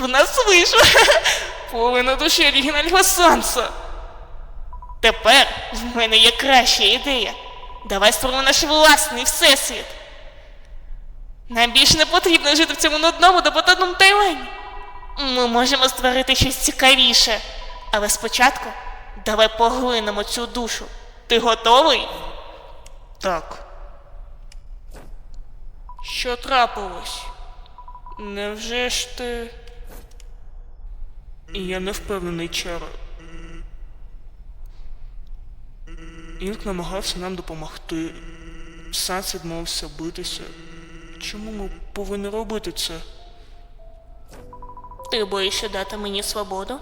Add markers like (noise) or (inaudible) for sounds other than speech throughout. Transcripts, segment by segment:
В нас вийшло (laughs) половина душі оригінального Санса. Тепер в мене є краща ідея. Давай створимо наш власний всесвіт. Нам більше не потрібно жити в цьому нудному допотопному Тайвані. Ми можемо створити щось цікавіше. Але спочатку давай поглинемо цю душу. Ти готовий? Так. Що трапилось? Невже ж ти. Я не впевнений, Чаро. Інк намагався нам допомогти. Санс відмовився битися. Чому ми повинні робити це? Ти боїшся дати мені свободу?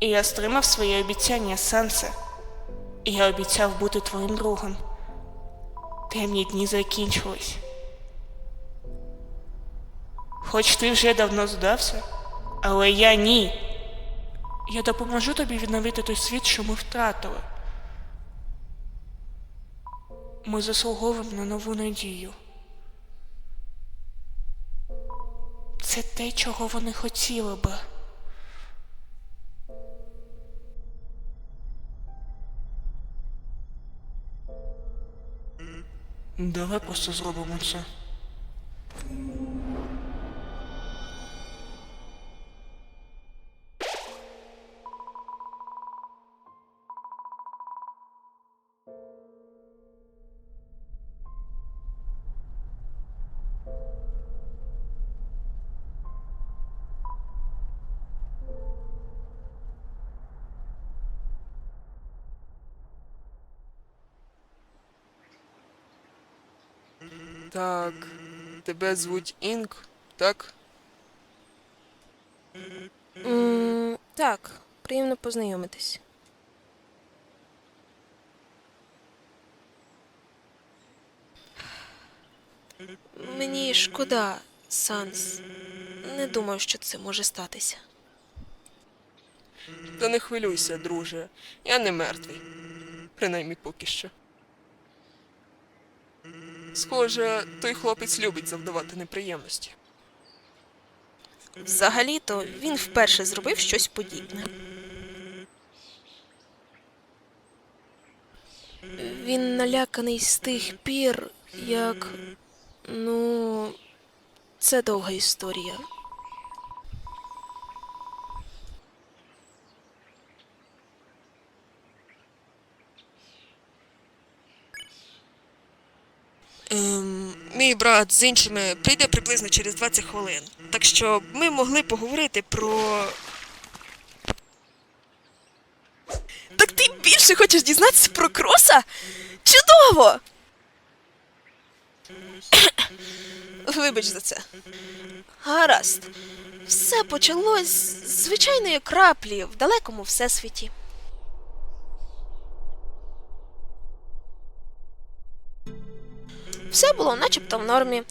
І я стримав своє обіцяння, Сансе. І я обіцяв бути твоїм другом. Темні дні закінчились. Хоч ти вже давно здався, але я ні. Я допоможу тобі відновити той світ, що ми втратили. Ми заслуговуємо на нову надію. Це те, чого вони хотіли би. Давай просто зробимо це. Тебе звуть Інк, так? М, так, приємно познайомитись. Мені шкода, Санс. Не думаю, що це може статися. Та не хвилюйся, друже. Я не мертвий. Принаймні поки що. Схоже, той хлопець любить завдавати неприємності. Взагалі-то він вперше зробив щось подібне. Він наляканий з тих пір, як. Ну, це довга історія. Ем, мій брат з іншими прийде приблизно через 20 хвилин. Так що ми могли поговорити про. Так ти більше хочеш дізнатися про кроса? Чудово! (coughs) Вибач за це. Гаразд. Все почалось з звичайної краплі в далекому всесвіті. Все було начебто в нормі.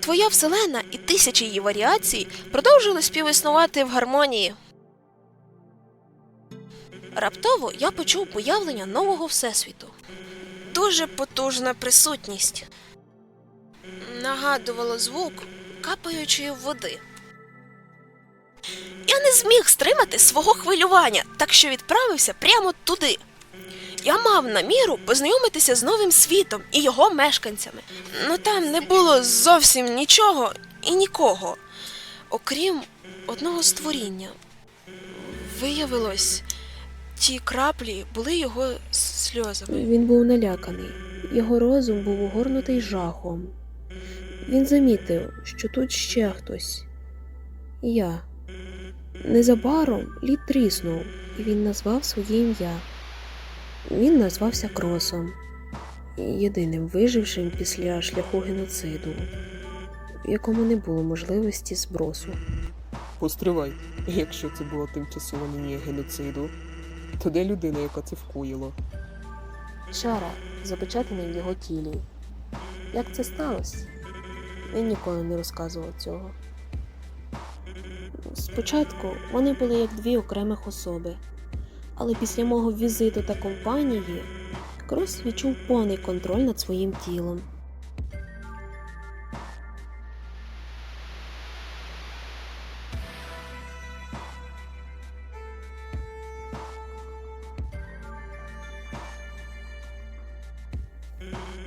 Твоя вселена і тисячі її варіацій продовжили співіснувати в гармонії. Раптово я почув появлення нового всесвіту. Дуже потужна присутність. Нагадувало звук капаючої води. Я не зміг стримати свого хвилювання, так що відправився прямо туди. Я мав наміру познайомитися з новим світом і його мешканцями. Ну там не було зовсім нічого і нікого, окрім одного створіння. Виявилось, ті краплі були його сльозами. Він був наляканий, його розум був огорнутий жахом. Він замітив, що тут ще хтось. Я. Незабаром лід тріснув, і він назвав своє ім'я. Він назвався Кросом, єдиним вижившим після шляху геноциду, в якому не було можливості збросу. Постривай, якщо це була тимчасова лінія геноциду, то де людина, яка це вкоїла? Чара запечатаний в його тілі. Як це сталося? Він ніколи не розказував цього. Спочатку вони були як дві окремих особи, але після мого візиту та компанії Крос відчув повний контроль над своїм тілом.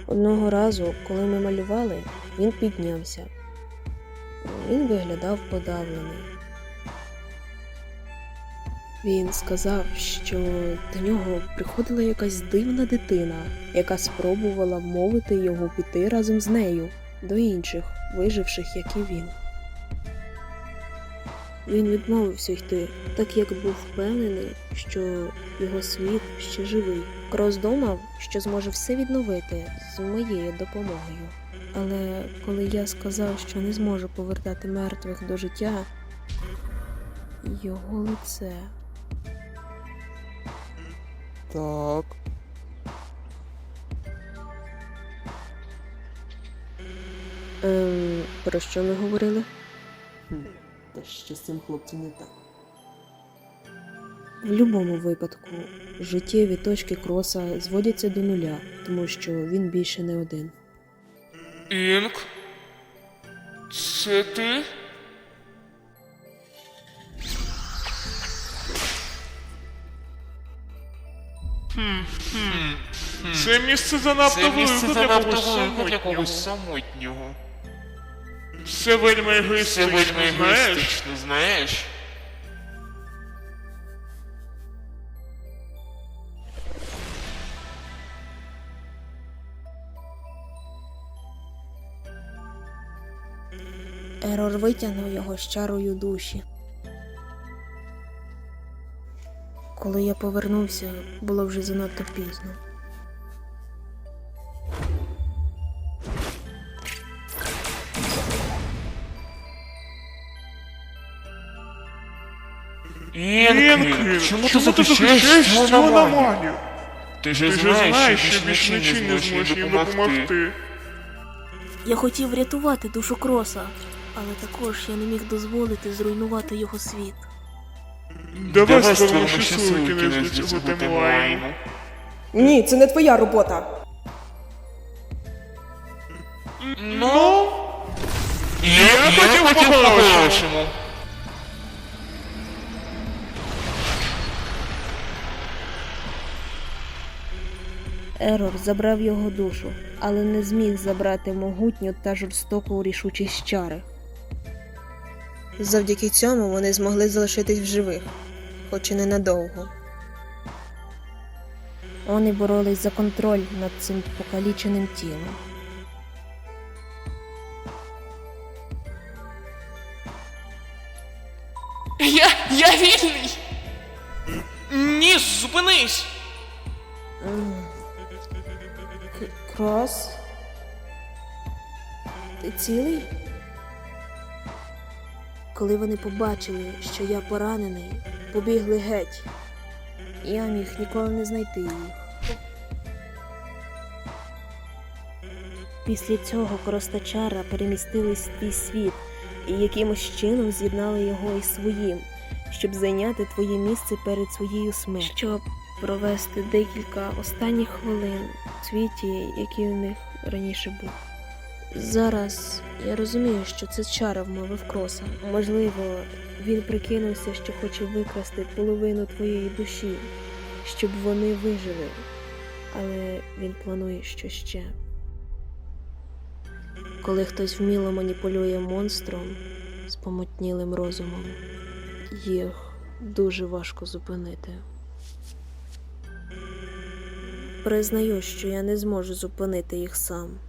Одного разу, коли ми малювали, він піднявся. Він виглядав подавлений. Він сказав, що до нього приходила якась дивна дитина, яка спробувала вмовити його піти разом з нею до інших, виживших, як і він. Він відмовився йти, так як був впевнений, що його світ ще живий. Крос думав, що зможе все відновити з моєю допомогою. Але коли я сказав, що не зможу повертати мертвих до життя, його лице. Так. Ем, про що ми говорили? Хм. Та що з цим хлопцем не так? В будь-якому випадку життєві точки кроса зводяться до нуля, тому що він більше не один. Інк? Це ти? Це місце занадто велике для когось велике для самотнього. когось самотнього. Це вельми Це егоїстично, вельми знаєш? егоїстично, знаєш? Ерор витягнув його з чарою душі. Коли я повернувся, було вже занадто пізно. Інки, чому ти захищаєш аномалію? аномалію? Ти ж знаєш, що більш нічим не зможеш допомогти. Я хотів врятувати душу Кроса, але також я не міг дозволити зруйнувати його світ. Давай створимо до цього таймлайну. Ні, це не твоя робота. Ну, я, хотів по-хорошому. Ерор забрав його душу, але не зміг забрати могутню та жорстоку рішучість чари. Завдяки цьому вони змогли залишитись в живих, хоч і ненадовго. Вони боролись за контроль над цим покаліченим тілом. Я, я вільний. Ні, зупинись. Крос? Ти цілий? Коли вони побачили, що я поранений, побігли геть. Я міг ніколи не знайти їх. Після цього Кростачара перемістились в твій світ і якимось чином з'єднали його із своїм, щоб зайняти твоє місце перед своєю смертю. Щоб провести декілька останніх хвилин в світі, який у них раніше був. Зараз я розумію, що це чара вмовив кроса. Можливо, він прикинувся, що хоче викрасти половину твоєї душі, щоб вони вижили. Але він планує що ще. Коли хтось вміло маніпулює монстром з помутнілим розумом, їх дуже важко зупинити. Признаю, що я не зможу зупинити їх сам.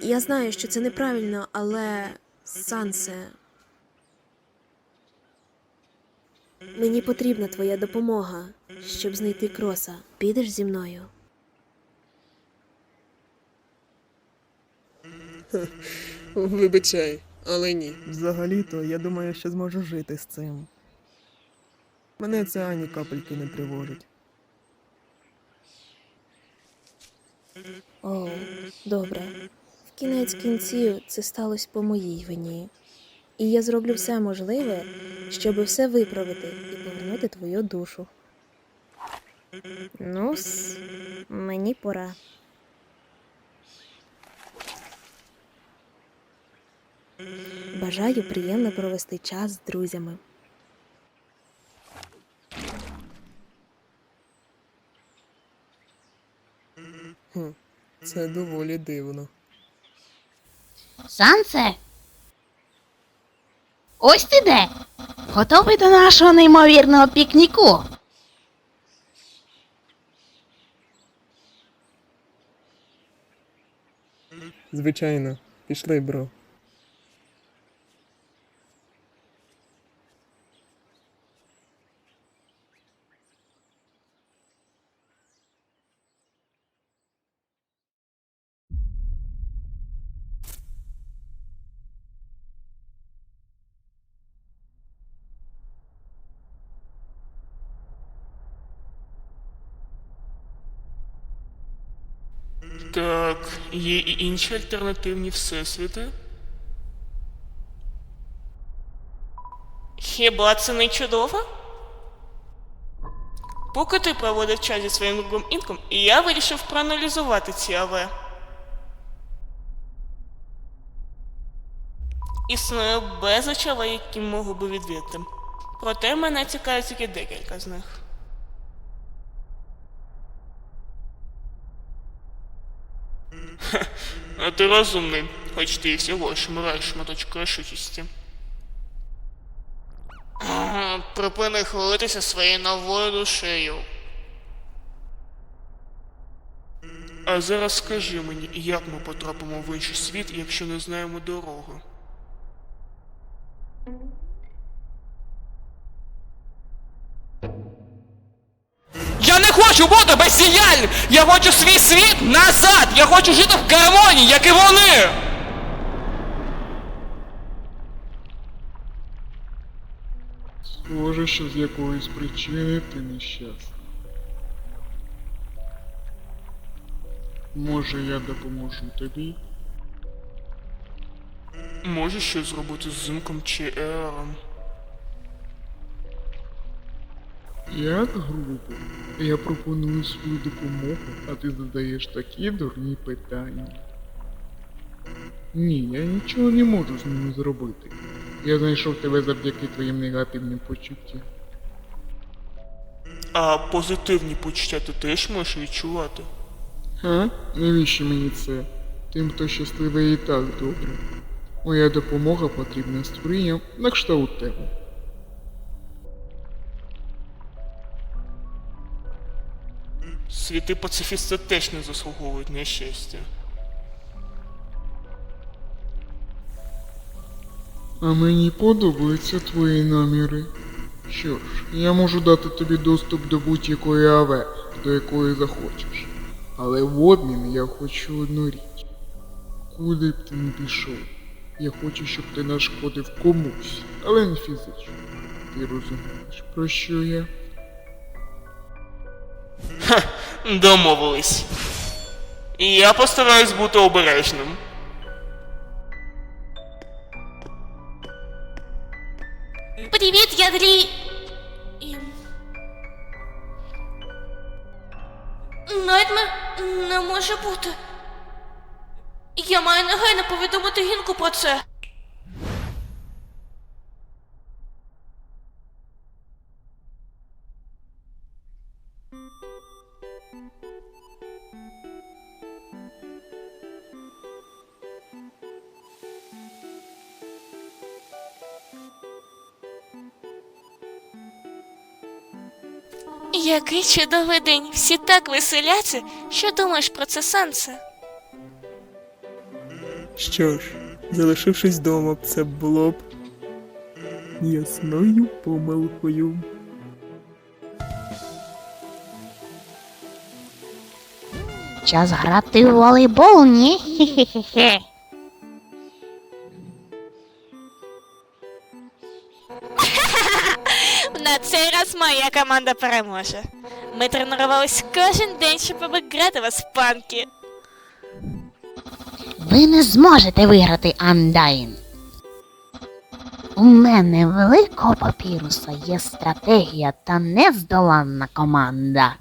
Я знаю, що це неправильно, але Сансе. Мені потрібна твоя допомога, щоб знайти кроса. Підеш зі мною? Вибачай, але ні. Взагалі-то я думаю, що зможу жити з цим. Мене це ані капельки не тривожить. О, добре. В кінець кінців це сталося по моїй вині. І я зроблю все можливе, щоб все виправити і повернути твою душу. Ну, мені пора. Бажаю приємно провести час з друзями. Хм, це доволі дивно. Санце? Ось ти де. Готовий до нашого неймовірного пікніку. Звичайно, пішли, бро. Так, є і інші альтернативні всесвіти. Хіба це не чудово? Поки ти проводив час зі своїм другом інком, я вирішив проаналізувати ці АВ. Існує безліч АВ, які можу би відвідати. Проте мене цікавить тільки декілька з них. А ти розумний, хоч ти і всього шмираєш шматочку рішучості. Припини хвалитися своєю новою душею. А зараз скажи мені, як ми потрапимо в інший світ, якщо не знаємо дорогу? Я не хочу бути безсіяльним! Я хочу свій світ назад! Я хочу жити в гармонії, як і вони! Схоже, що з якоїсь причини ти нещасний. Може, я допоможу тобі? Може щось зробити з Зинком чи Ером? Як грубо? Я пропоную свою допомогу, а ти задаєш такі дурні питання. Ні, я нічого не можу з ними зробити. Я знайшов тебе завдяки твоїм негативним почуттям. А позитивні почуття ти теж можеш відчувати? Га? Навіщо мені це? Тим, хто щасливий і так добре. Моя допомога потрібна створінням на кшталт тебе. Світи пацифісти теж не заслуговують на щастя. А мені подобаються твої наміри. Що ж, я можу дати тобі доступ до будь-якої АВ, до якої захочеш. Але в обмін я хочу одну річ. Куди б ти не пішов, я хочу, щоб ти нашкодив комусь, але не фізично. Ти розумієш, про що я? Ха, домовились. Я постараюсь бути обережним. Привіт, ядрі. Найтме не може бути. Я маю негайно повідомити Гінку про це. Який чудовий день! Всі так веселяться. Що думаєш про це, Сансе? Що ж, залишившись вдома, це було б ясною помилкою. Час грати в волейбол, ні? Хе-хе-хе. Моя команда переможе. Ми тренувались кожен день, щоб обіграти вас панки. Ви не зможете виграти Андайн. У мене великого папіруса є стратегія та нездоланна команда.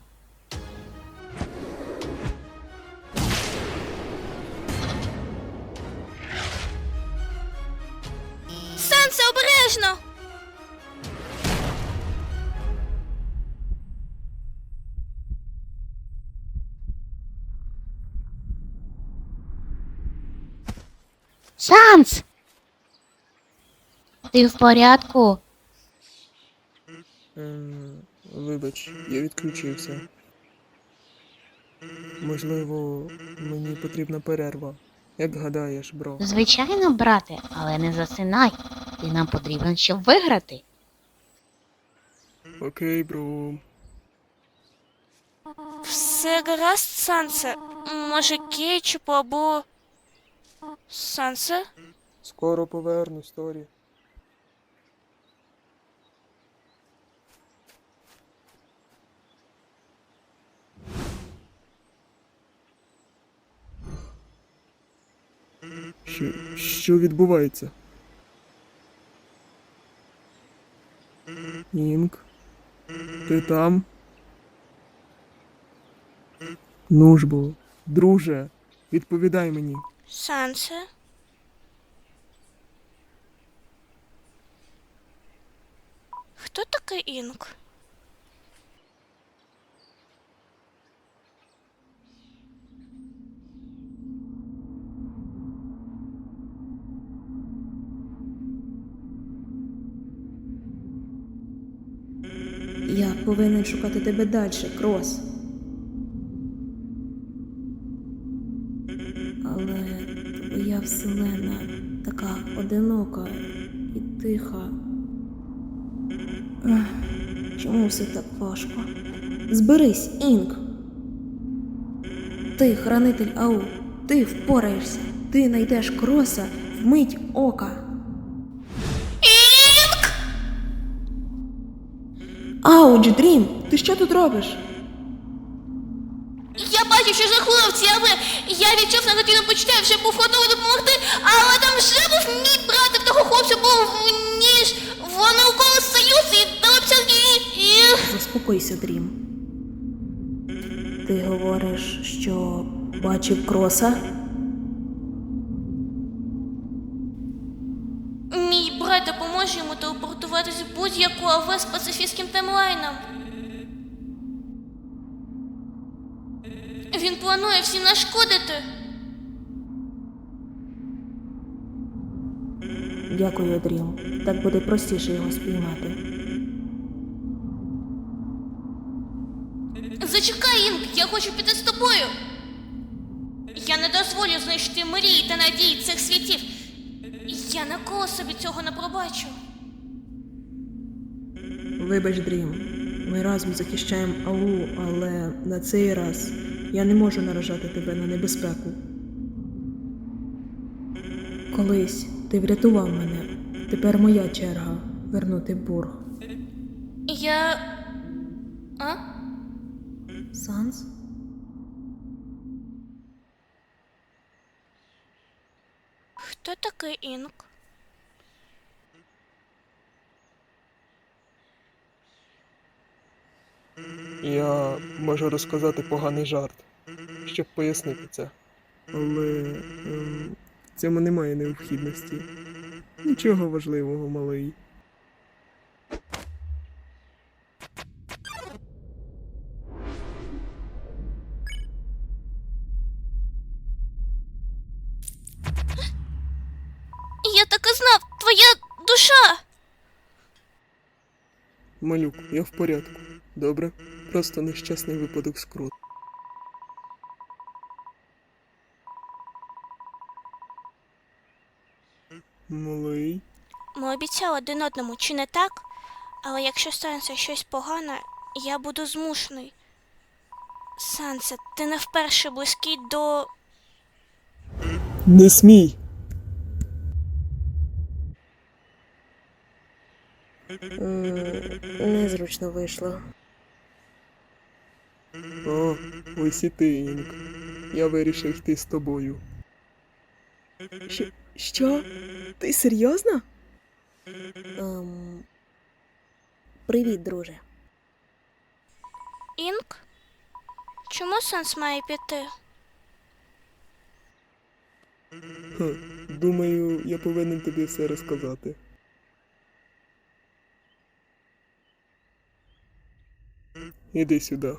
Санс! Ти в порядку? Ем, вибач, я відключився. Можливо, мені потрібна перерва. Як гадаєш, бро? Звичайно, брате, але не засинай. Ти нам потрібен, щоб виграти. Окей, бро. Все гаразд, Сансе. Може, кетчупу або. Сансе? Скоро повернусь, Торі. Що, що відбувається? Інк? Ти там? Ну ж бо, друже, відповідай мені. Сансе? Хто такий Інк? Я повинен шукати тебе далі, Крос. Але твоя вселена така одинока і тиха. Чому все так важко? Зберись, Інк. Ти, хранитель Ау, ти впораєшся. Ти знайдеш кроса в мить ока. Ауч, Дрім, ти що тут робиш? Я відчув негативне почуття вже був готовий допомогти, але там вже був мій брат, і в того хлопця був ніж. Вони уколи союз і дали і. Заспокойся, Дрім. Ти говориш, що бачив кроса? Мій брат допоможе йому телепортуватися в будь-яку АВ з пацифістським таймлайном. Планує всім нашкодити. Дякую, Дрім. Так буде простіше його спіймати. Зачекай, Інк, я хочу піти з тобою. Я не дозволю знищити мрії та надії цих світів. Я ніколи собі цього не пробачу. Вибач, Дрім. Ми разом захищаємо Ау, але на цей раз я не можу наражати тебе на небезпеку. Колись ти врятував мене. Тепер моя черга вернути борг. Я. А? Санс? Хто такий Інк? Я можу розказати поганий жарт, щоб пояснити це. Але ем, в цьому немає необхідності. Нічого важливого, малий. Я так і знав, твоя душа. Малюк, я в порядку. Добре? Просто нещасний випадок скрут. Малий. Ми обіцяли один одному, чи не так? Але якщо станеться щось погане, я буду змушений. Сансе, ти не вперше близький до. Не смій! Незручно вийшло. О, ось і ти, Інк. Я вирішив йти з тобою. Що? Ти серйозно? Ем... Привіт, друже. Інк? Чому Санс має піти? Ха, думаю, я повинен тобі все розказати. Іди сюди.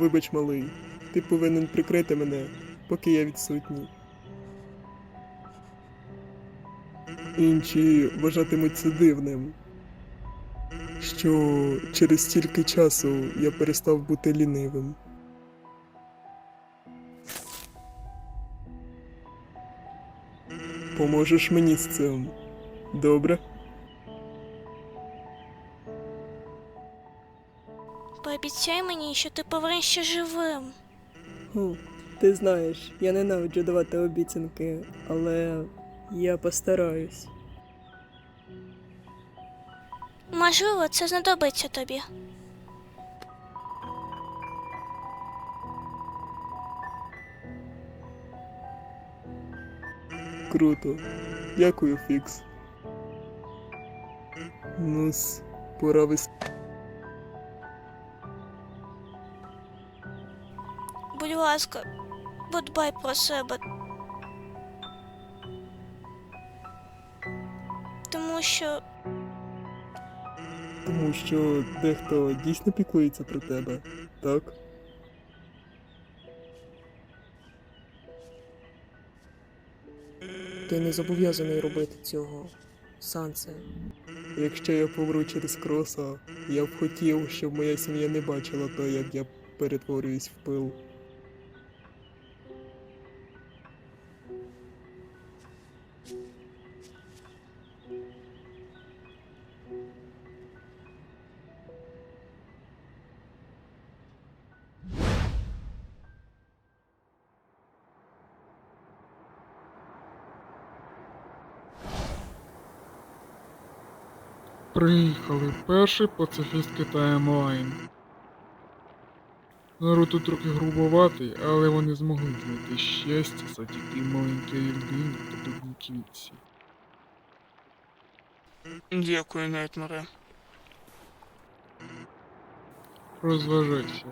Вибач, малий, ти повинен прикрити мене, поки я відсутній. Інші вважатимуть це дивним, що через стільки часу я перестав бути лінивим. Поможеш мені з цим. Добре? Пообіцяй мені, що ти повернешся живим. Хм, ти знаєш, я ненавиджу давати обіцянки, але я постараюсь. Можливо, це знадобиться тобі. Круто. Дякую, Фікс. Ну, пора вис... ласка, подбай про себе. Тому що Тому що дехто дійсно піклується про тебе, так? Ти не зобов'язаний робити цього, Сансе. Якщо я помру через кроса, я б хотів, щоб моя сім'я не бачила то, як я перетворююсь в пил. Приїхали перший пацифіст Китаю Млайн. Народ тут трохи грубоватий, але вони змогли знайти щастя завдяки маленькій людині та дубній квітці. Дякую, Найтмаре. Розважайся.